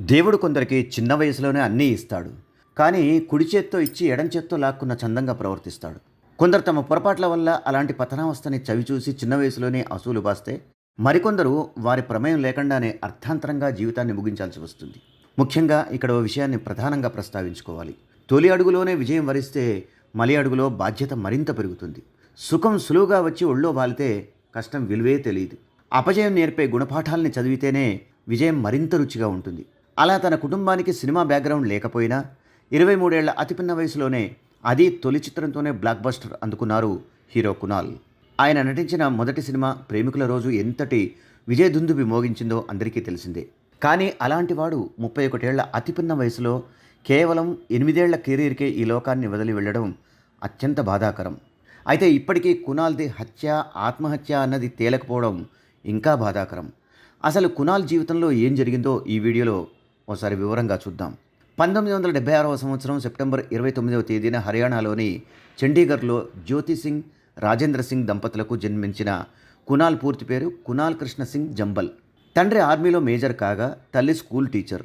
దేవుడు కొందరికి చిన్న వయసులోనే అన్నీ ఇస్తాడు. కానీ కుడి చేత్తో ఇచ్చి ఎడం చేత్తో లాక్కున్న చందంగా ప్రవర్తిస్తాడు. కొందరు తమ పొరపాట్ల వల్ల అలాంటి పతనావస్థని చవిచూసి చిన్న వయసులోనే అసూలు బాస్తే మరికొందరు వారి ప్రమేయం లేకుండానే అర్థాంతరంగా జీవితాన్ని ముగించాల్సి వస్తుంది. ముఖ్యంగా ఇక్కడ ఓ విషయాన్ని ప్రధానంగా ప్రస్తావించుకోవాలి. తొలి అడుగులోనే విజయం వరిస్తే మలి అడుగులో బాధ్యత మరింత పెరుగుతుంది. సుఖం సులువుగా వచ్చి ఒళ్ళో వాలితే కష్టం విలువే తెలియదు. అపజయం నేర్పే గుణపాఠాలని చదివితేనే విజయం మరింత రుచిగా ఉంటుంది. అలా తన కుటుంబానికి సినిమా బ్యాక్గ్రౌండ్ లేకపోయినా ఇరవై మూడేళ్ళ అతిపిన్న వయసులోనే అది తొలి చిత్రంతోనే బ్లాక్ బస్టర్ అందుకున్నారు హీరో కునాల్. ఆయన నటించిన మొదటి సినిమా ప్రేమికుల రోజు ఎంతటి విజయదుందుబి మోగించిందో అందరికీ తెలిసిందే. కానీ అలాంటివాడు ముప్పై ఒకటేళ్ళ అతిపిన్న వయసులో కేవలం ఎనిమిదేళ్ళ కెరీర్కే ఈ లోకాన్ని వదిలి వెళ్ళడం అత్యంత బాధాకరం. అయితే ఇప్పటికీ కునాల్ది హత్య ఆత్మహత్య అన్నది తేలకపోవడం ఇంకా బాధాకరం. అసలు కునాల్ జీవితంలో ఏం జరిగిందో ఈ వీడియోలో ఒకసారి వివరంగా చూద్దాం. పంతొమ్మిది వందల డెబ్బై ఆరవ సంవత్సరం సెప్టెంబర్ ఇరవై తొమ్మిదవ తేదీన హర్యానాలోని చండీగఢ్లో జ్యోతి సింగ్ రాజేంద్ర సింగ్ దంపతులకు జన్మించిన కునాల్ పూర్తి పేరు కునాల్ కృష్ణ సింగ్ జంబల్. తండ్రి ఆర్మీలో మేజర్ కాగా తల్లి స్కూల్ టీచర్.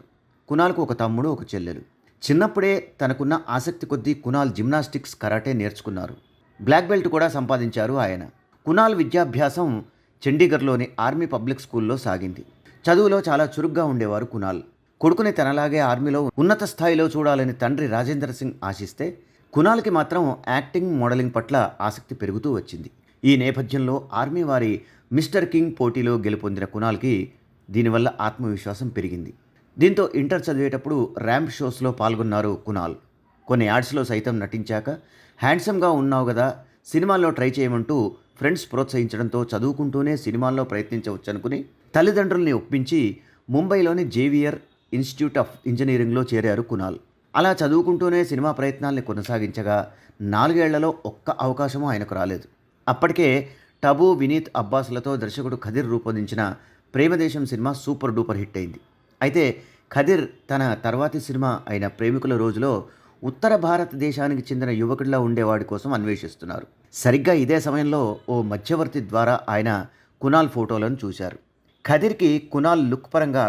కునాల్కు ఒక తమ్ముడు ఒక చెల్లెలు. చిన్నప్పుడే తనకున్న ఆసక్తి కొద్దీ కునాల్ జిమ్నాస్టిక్స్ కరాటే నేర్చుకున్నారు. బ్లాక్ బెల్ట్ కూడా సంపాదించారు ఆయన. కునాల్ విద్యాభ్యాసం చండీగఢ్లోని ఆర్మీ పబ్లిక్ స్కూల్లో సాగింది. చదువులో చాలా చురుగ్గా ఉండేవారు కునాల్. కొడుకుని తనలాగే ఆర్మీలో ఉన్నత స్థాయిలో చూడాలని తండ్రి రాజేంద్ర సింగ్ ఆశిస్తే కునాల్కి మాత్రం యాక్టింగ్ మోడలింగ్ పట్ల ఆసక్తి పెరుగుతూ వచ్చింది. ఈ నేపథ్యంలో ఆర్మీ వారి మిస్టర్ కింగ్ పోటీలో గెలుపొందిన కునాల్కి దీనివల్ల ఆత్మవిశ్వాసం పెరిగింది. దీంతో ఇంటర్ చదివేటప్పుడు ర్యాంప్ షోస్లో పాల్గొన్నారు కునాల్ కొన్ని యాడ్స్లో సైతం నటించాక హ్యాండ్సమ్గా ఉన్నావు కదా సినిమాల్లో ట్రై చేయమంటూ ఫ్రెండ్స్ ప్రోత్సహించడంతో చదువుకుంటూనే సినిమాల్లో ప్రయత్నించవచ్చనుకుని తల్లిదండ్రుల్ని ఒప్పించి ముంబైలోని జేవియర్ ఇన్స్టిట్యూట్ ఆఫ్ ఇంజనీరింగ్లో చేరారు కునాల్. అలా చదువుకుంటూనే సినిమా ప్రయత్నాల్ని కొనసాగించగా నాలుగేళ్ళలో ఒక్క అవకాశమూ ఆయనకు రాలేదు. అప్పటికే టబు వినీత్ అబ్బాస్లతో దర్శకుడు ఖదిర్ రూపొందించిన Premadesam cinema super duper hit అయింది. అయితే ఖదిర్ తన తర్వాతి సినిమా అయిన ప్రేమికుల రోజులో ఉత్తర భారతదేశానికి చెందిన యువకుడిలా ఉండేవాడి కోసం అన్వేషిస్తున్నారు. సరిగ్గా ఇదే సమయంలో ఓ మధ్యవర్తి ద్వారా ఆయన కునాల్ ఫోటోలను చూశారు. ఖదిర్కి కునాల్ లుక్ పరంగా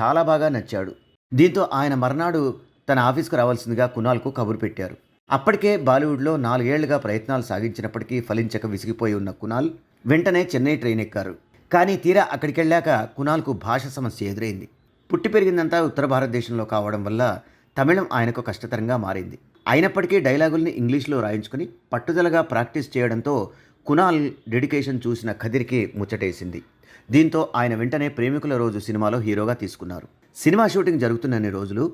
చాలా బాగా నచ్చాడు. దీంతో ఆయన మర్నాడు తన ఆఫీస్కు రావాల్సిందిగా కునాల్కు కబురు పెట్టారు. అప్పటికే బాలీవుడ్లో నాలుగేళ్ళుగా ప్రయత్నాలు సాగించినప్పటికీ ఫలించక విసిగిపోయి ఉన్న కునాల్ వెంటనే చెన్నై ట్రైన్ ఎక్కారు. కానీ తీరా అక్కడికి వెళ్ళాక కునాల్కు భాష సమస్య ఎదురైంది. పుట్టి పెరిగిందంతా ఉత్తర భారతదేశంలో కావడం వల్ల తమిళం ఆయనకు కష్టతరంగా మారింది. అయినప్పటికీ డైలాగుల్ని ఇంగ్లీష్లో రాయించుకుని పట్టుదలగా ప్రాక్టీస్ చేయడంతో కునాల్ డెడికేషన్ చూసిన ఖదిర్కి ముచ్చటేసింది. దీంతో ఆయన వెంటనే ప్రేమికుల రోజు సినిమాలో హీరోగా తీసుకున్నారు. సినిమా షూటింగ్ జరుగుతున్నన్ని రోజులు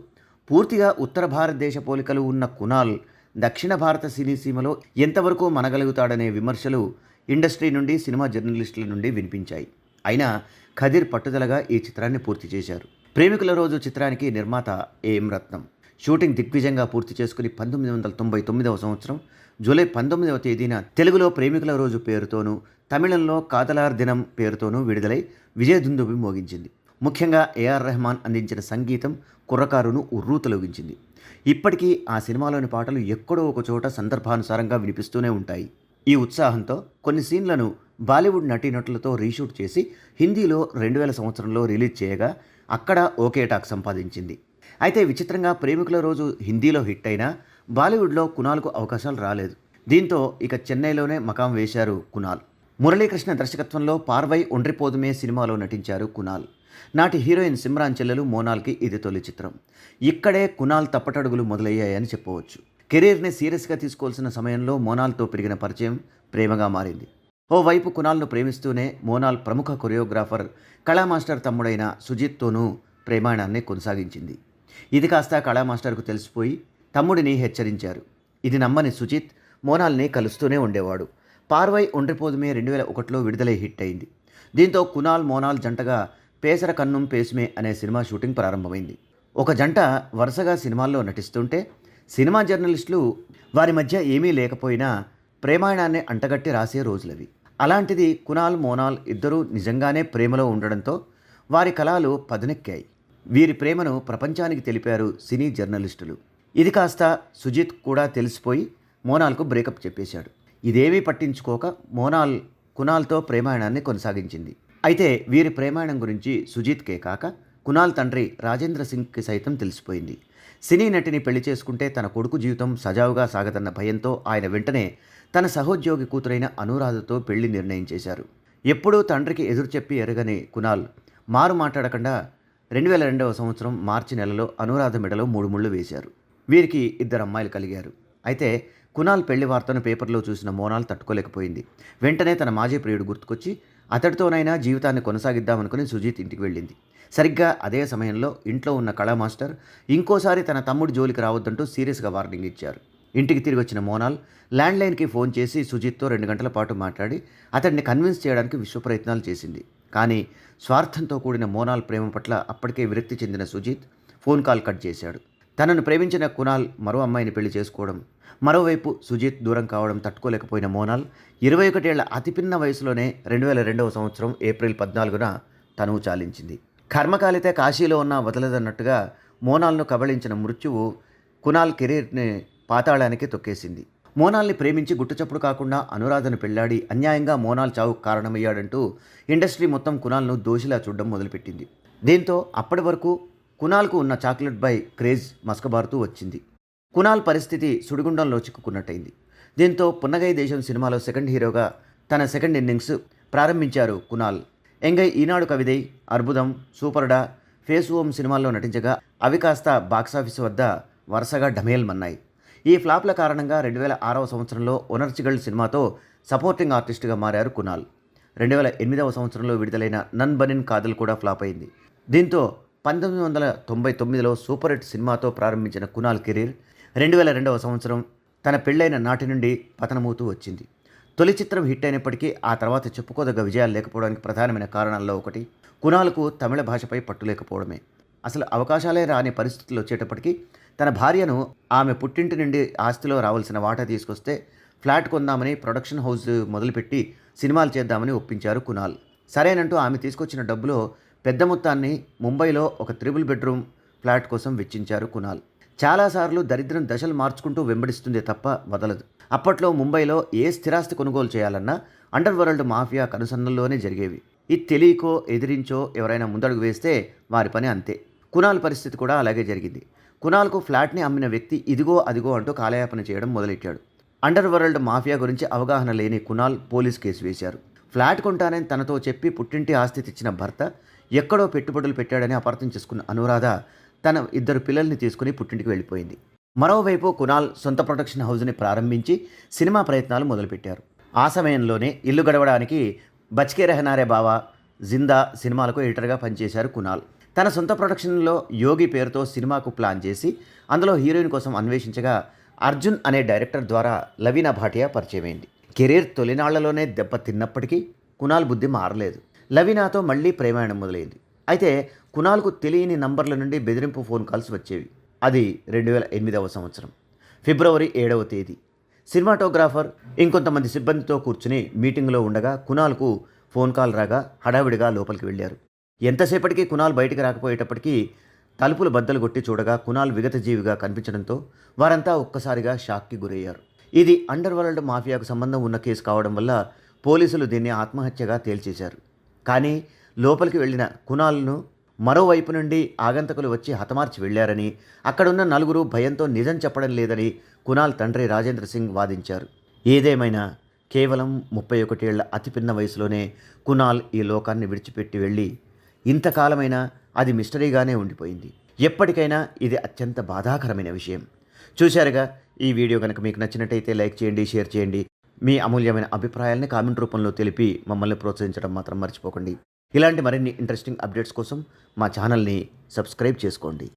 పూర్తిగా ఉత్తర భారతదేశ పోలికలు ఉన్న కునాల్ దక్షిణ భారత సినీ సీమలో ఎంతవరకు మనగలుగుతాడనే విమర్శలు ఇండస్ట్రీ నుండి సినిమా జర్నలిస్టుల నుండి వినిపించాయి. అయినా ఖదిర్ పట్టుదలగా ఈ చిత్రాన్ని పూర్తి చేశారు. ప్రేమికుల రోజు చిత్రానికి నిర్మాత ఏఎం రత్నం. షూటింగ్ దిగ్విజయంగా పూర్తి చేసుకుని పంతొమ్మిది వందల తొంభై తొమ్మిదవ సంవత్సరం జూలై పంతొమ్మిదవ తేదీన తెలుగులో ప్రేమికుల రోజు పేరుతోనూ తమిళంలో కాదలార్ దినం పేరుతోనూ విడుదలై విజయదుందుబి మోగించింది. ముఖ్యంగా ఏఆర్ రెహమాన్ అందించిన సంగీతం కుర్రకారును ఉర్రూతలొగించింది. ఇప్పటికీ ఆ సినిమాలోని పాటలు ఎక్కడో ఒక చోట సందర్భానుసారంగా వినిపిస్తూనే ఉంటాయి. ఈ ఉత్సాహంతో కొన్ని సీన్లను బాలీవుడ్ నటీనటులతో రీషూట్ చేసి హిందీలో రెండు వేల సంవత్సరంలో రిలీజ్ చేయగా అక్కడ ఓకే టాక్ సంపాదించింది. అయితే విచిత్రంగా ప్రేమికుల రోజు హిందీలో హిట్ అయినా బాలీవుడ్లో కునాల్కు అవకాశాలు రాలేదు. దీంతో ఇక చెన్నైలోనే మకాం వేశారు కునాల్ మురళీకృష్ణ దర్శకత్వంలో పార్వై ఒండ్రిపోదుమే సినిమాలో నటించారు కునాల్ నాటి హీరోయిన్ సిమ్రాన్ చెల్లెలు మోనాల్కి ఇది తొలి చిత్రం. ఇక్కడే కునాల్ తప్పటడుగులు మొదలయ్యాయని చెప్పవచ్చు. కెరీర్ని సీరియస్గా తీసుకోవాల్సిన సమయంలో మోనాల్తో పెరిగిన పరిచయం ప్రేమగా మారింది. ఓవైపు కునాల్ను ప్రేమిస్తూనే మోనాల్ ప్రముఖ కొరియోగ్రాఫర్ కళా మాస్టర్ తమ్ముడైన సుజిత్తోనూ ప్రేమాయణాన్ని కొనసాగించింది. ఇది కాస్త కళా మాస్టర్కు తెలిసిపోయి తమ్ముడిని హెచ్చరించారు. ఇది నమ్మని సుజిత్ మోనాల్ని కలుస్తూనే ఉండేవాడు. పార్వై ఒండ్రిపోదుమే రెండు వేల ఒకటిలో విడుదలై హిట్ అయింది. దీంతో కునాల్ మోనాల్ జంటగా పేసర కన్నుం పేసుమే అనే సినిమా షూటింగ్ ప్రారంభమైంది. ఒక జంట వరుసగా సినిమాల్లో నటిస్తుంటే సినిమా జర్నలిస్టులు వారి మధ్య ఏమీ లేకపోయినా ప్రేమాయణాన్ని అంటగట్టి రాసే రోజులవి. అలాంటిది కునాల్ మోనాల్ ఇద్దరూ నిజంగానే ప్రేమలో ఉండడంతో వారి కళలు పదునెక్కాయి. వీరి ప్రేమను ప్రపంచానికి తెలిపారు సినీ జర్నలిస్టులు. ఇది కాస్త సుజిత్ కూడా తెలిసిపోయి మోనాల్కు బ్రేకప్ చెప్పేశాడు. ఇదేమీ పట్టించుకోక మోనాల్ కునాల్తో ప్రేమాయణాన్ని కొనసాగించింది. అయితే వీరి ప్రేమాయణం గురించి సుజిత్కే కాక కునాల్ తండ్రి రాజేంద్ర సింగ్కి సైతం తెలిసిపోయింది. సినీ నటిని పెళ్ళి చేసుకుంటే తన కొడుకు జీవితం సజావుగా సాగదన్న భయంతో ఆయన వెంటనే తన సహోద్యోగి కూతురైన అనురాధతో పెళ్ళి నిర్ణయం చేశారు. ఎప్పుడూ తండ్రికి ఎదురు చెప్పి ఎరగని కునాల్ మారు మాట్లాడకుండా రెండు వేల రెండవ సంవత్సరం మార్చి నెలలో అనురాధ మెడలో మూడు ముళ్ళు వేశారు. వీరికి ఇద్దరు అమ్మాయిలు కలిగారు. అయితే కునాల్ పెళ్ళి వార్తను పేపర్లో చూసిన మోనాల్ తట్టుకోలేకపోయింది. వెంటనే తన మాజీ ప్రియుడు గుర్తుకొచ్చి అతడితోనైనా జీవితాన్ని కొనసాగిద్దామనుకుని సుజీత్ ఇంటికి వెళ్ళింది. సరిగ్గా అదే సమయంలో ఇంట్లో ఉన్న కళా మాస్టర్ ఇంకోసారి తన తమ్ముడు జోలికి రావద్దంటూ సీరియస్గా వార్నింగ్ ఇచ్చారు. ఇంటికి తిరిగి వచ్చిన మోనాల్ ల్యాండ్లైన్కి ఫోన్ చేసి సుజిత్తో రెండు గంటల పాటు మాట్లాడి అతడిని కన్విన్స్ చేయడానికి విశ్వ ప్రయత్నాలు చేసింది. కానీ స్వార్థంతో కూడిన మోనాల్ ప్రేమ పట్ల అప్పటికే విరక్తి చెందిన సుజిత్ ఫోన్ కాల్ కట్ చేశాడు. తనను ప్రేమించిన కునాల్ మరో అమ్మాయిని పెళ్ళి చేసుకోవడం మరోవైపు సుజిత్ దూరం కావడం తట్టుకోలేకపోయిన మోనాల్ ఇరవై ఒకటేళ్ళ అతిపిన్న వయసులోనే రెండు వేల రెండవ సంవత్సరం ఏప్రిల్ పద్నాలుగున తనువు చాలించింది. కర్మకాలితే కాశీలో ఉన్న వదలదన్నట్టుగా మోనాల్ను కబళించిన మృత్యువు కునాల్ కెరీర్ని పాతాళానికి తొక్కేసింది. మోనాల్ని ప్రేమించి గుట్టచప్పుడు కాకుండా అనురాధను పెళ్ళాడి అన్యాయంగా మోనాల్ చావుకు కారణమయ్యాడంటూ ఇండస్ట్రీ మొత్తం కునాల్ను దోషిలా చూడడం మొదలుపెట్టింది. దీంతో అప్పటి వరకు కునాల్కు ఉన్న చాక్లెట్ బై క్రేజ్ మస్కబారుతూ వచ్చింది. కునాల్ పరిస్థితి సుడిగుండంలో చిక్కుకున్నట్టయింది. దీంతో పున్నగై దేశం సినిమాలో సెకండ్ హీరోగా తన సెకండ్ ఇన్నింగ్స్ ప్రారంభించారు కునాల్. ఎంగై ఈనాడు కవిదై అర్బుదం సూపర్డా ఫేస్ ఓం సినిమాల్లో నటించగా అవి కాస్త బాక్సాఫీస్ వద్ద వరుసగా ఢమేల్మన్నాయి ఈ ఫ్లాప్ల కారణంగా రెండు వేల ఆరవ సంవత్సరంలో ఒనర్చిగల్ సినిమాతో సపోర్టింగ్ ఆర్టిస్టుగా మారారు కునాల్. రెండు వేల ఎనిమిదవ సంవత్సరంలో విడుదలైన నన్ బనిన్ కాదల్ కూడా ఫ్లాప్ అయింది. దీంతో పంతొమ్మిది వందల తొంభై తొమ్మిదిలో సూపర్ హిట్ సినిమాతో ప్రారంభించిన కునాల్ కెరీర్ రెండు వేల రెండవ సంవత్సరం తన పెళ్ళైన నాటి నుండి పతనమవుతూ వచ్చింది. తొలి చిత్రం హిట్ అయినప్పటికీ ఆ తర్వాత చెప్పుకోదగ్గ విజయాలు లేకపోవడానికి ప్రధానమైన కారణాల్లో ఒకటి కునాల్కు తమిళ భాషపై పట్టు లేకపోవడమే అసలు అవకాశాలే రాని పరిస్థితులు వచ్చేటప్పటికీ తన భార్యను ఆమె పుట్టింటి నుండి ఆస్తిలో రావాల్సిన వాటా తీసుకొస్తే ఫ్లాట్ కొందామని ప్రొడక్షన్ హౌస్ మొదలుపెట్టి సినిమాలు చేద్దామని ఒప్పించారు కునాల్. సరేనంటూ ఆమె తీసుకొచ్చిన డబ్బులో పెద్ద మొత్తాన్ని ముంబైలో ఒక త్రిబుల్ బెడ్రూమ్ ఫ్లాట్ కోసం వెచ్చించారు కునాల్. చాలాసార్లు దరిద్రం దశలు మార్చుకుంటూ వెంబడిస్తుంది తప్ప వదలదు. అప్పట్లో ముంబైలో ఏ స్థిరాస్తి కొనుగోలు చేయాలన్నా అండర్ వరల్డ్ మాఫియా కనుసన్నల్లోనే జరిగేవి. ఇది తెలియకో ఎదిరించో ఎవరైనా ముందడుగు వేస్తే వారి పని అంతే. కునాల్ పరిస్థితి కూడా అలాగే జరిగింది. కునాల్కు ఫ్లాట్ని అమ్మిన వ్యక్తి ఇదిగో అదిగో అంటూ కాలయాపన చేయడం మొదలెట్టాడు. అండర్ వరల్డ్ మాఫియా గురించి అవగాహన లేని కునాల్ పోలీస్ కేసు వేశారు. ఫ్లాట్ కొంటానని తనతో చెప్పి పుట్టింటి ఆస్తి తెచ్చిన భర్త ఎక్కడో పెట్టుబడులు పెట్టాడని అపార్థం చేసుకున్న అనురాధ తన ఇద్దరు పిల్లల్ని తీసుకుని పుట్టింటికి వెళ్ళిపోయింది. మరోవైపు కునాల్ సొంత ప్రొడక్షన్ హౌస్ని ప్రారంభించి సినిమా ప్రయత్నాలు మొదలుపెట్టారు. ఆ సమయంలోనే ఇల్లు గడవడానికి బచ్కే రెహనారే బావా జిందా సినిమాలకు ఎడిటర్గా పనిచేశారు కునాల్ తన సొంత ప్రొడక్షన్లో యోగి పేరుతో సినిమాకు ప్లాన్ చేసి అందులో హీరోయిన్ కోసం అన్వేషించగా అర్జున్ అనే డైరెక్టర్ ద్వారా లవీనా భాటియా పరిచయమైంది. కెరీర్ తొలినాళ్ళలోనే దెబ్బ తిన్నప్పటికీ కునాల్ బుద్ధి మారలేదు. లవీనాతో మళ్ళీ ప్రేమాయణం మొదలైంది. అయితే కునాల్కు తెలియని నంబర్ల నుండి బెదిరింపు ఫోన్ కాల్స్ వచ్చేవి. అది రెండు వేల ఎనిమిదవ సంవత్సరం ఫిబ్రవరి ఏడవ తేదీ. సినిమాటోగ్రాఫర్ ఇంకొంతమంది సిబ్బందితో కూర్చుని మీటింగ్లో ఉండగా కునాల్కు ఫోన్ కాల్ రాగా హడావిడిగా లోపలికి వెళ్ళారు. ఎంతసేపటికి కునాల్ బయటికి రాకపోయేటప్పటికీ తలుపులు బద్దలు కొట్టి చూడగా కునాల్ విగతజీవిగా కనిపించడంతో వారంతా ఒక్కసారిగా షాక్కి గురయ్యారు. ఇది అండర్ వరల్డ్ మాఫియాకు సంబంధం ఉన్న కేసు కావడం వల్ల పోలీసులు దీన్ని ఆత్మహత్యగా తేల్చేశారు. కానీ లోపలికి వెళ్ళిన కునాల్ను మరోవైపు నుండి ఆగంతకులు వచ్చి హతమార్చి వెళ్ళారని అక్కడున్న నలుగురు భయంతో నిజం చెప్పడం లేదని కునాల్ తండ్రి రాజేంద్ర సింగ్ వాదించారు. ఏదేమైనా కేవలం ముప్పై ఒకటేళ్ళ అతిపిన్న వయసులోనే కునాల్ ఈ లోకాన్ని విడిచిపెట్టి వెళ్ళి ఇంతకాలమైనా అది మిస్టరీగానే ఉండిపోయింది. ఎప్పటికైనా ఇది అత్యంత బాధాకరమైన విషయం. చూశారుగా ఈ వీడియో కనుక మీకు నచ్చినట్టయితే లైక్ చేయండి షేర్ చేయండి. మీ అమూల్యమైన అభిప్రాయాల్ని కామెంట్ రూపంలో తెలిపి మమ్మల్ని ప్రోత్సహించడం మాత్రం మర్చిపోకండి. ఇలాంటి మరిన్ని ఇంట్రెస్టింగ్ అప్డేట్స్ కోసం మా ఛానల్ని సబ్స్క్రైబ్ చేసుకోండి.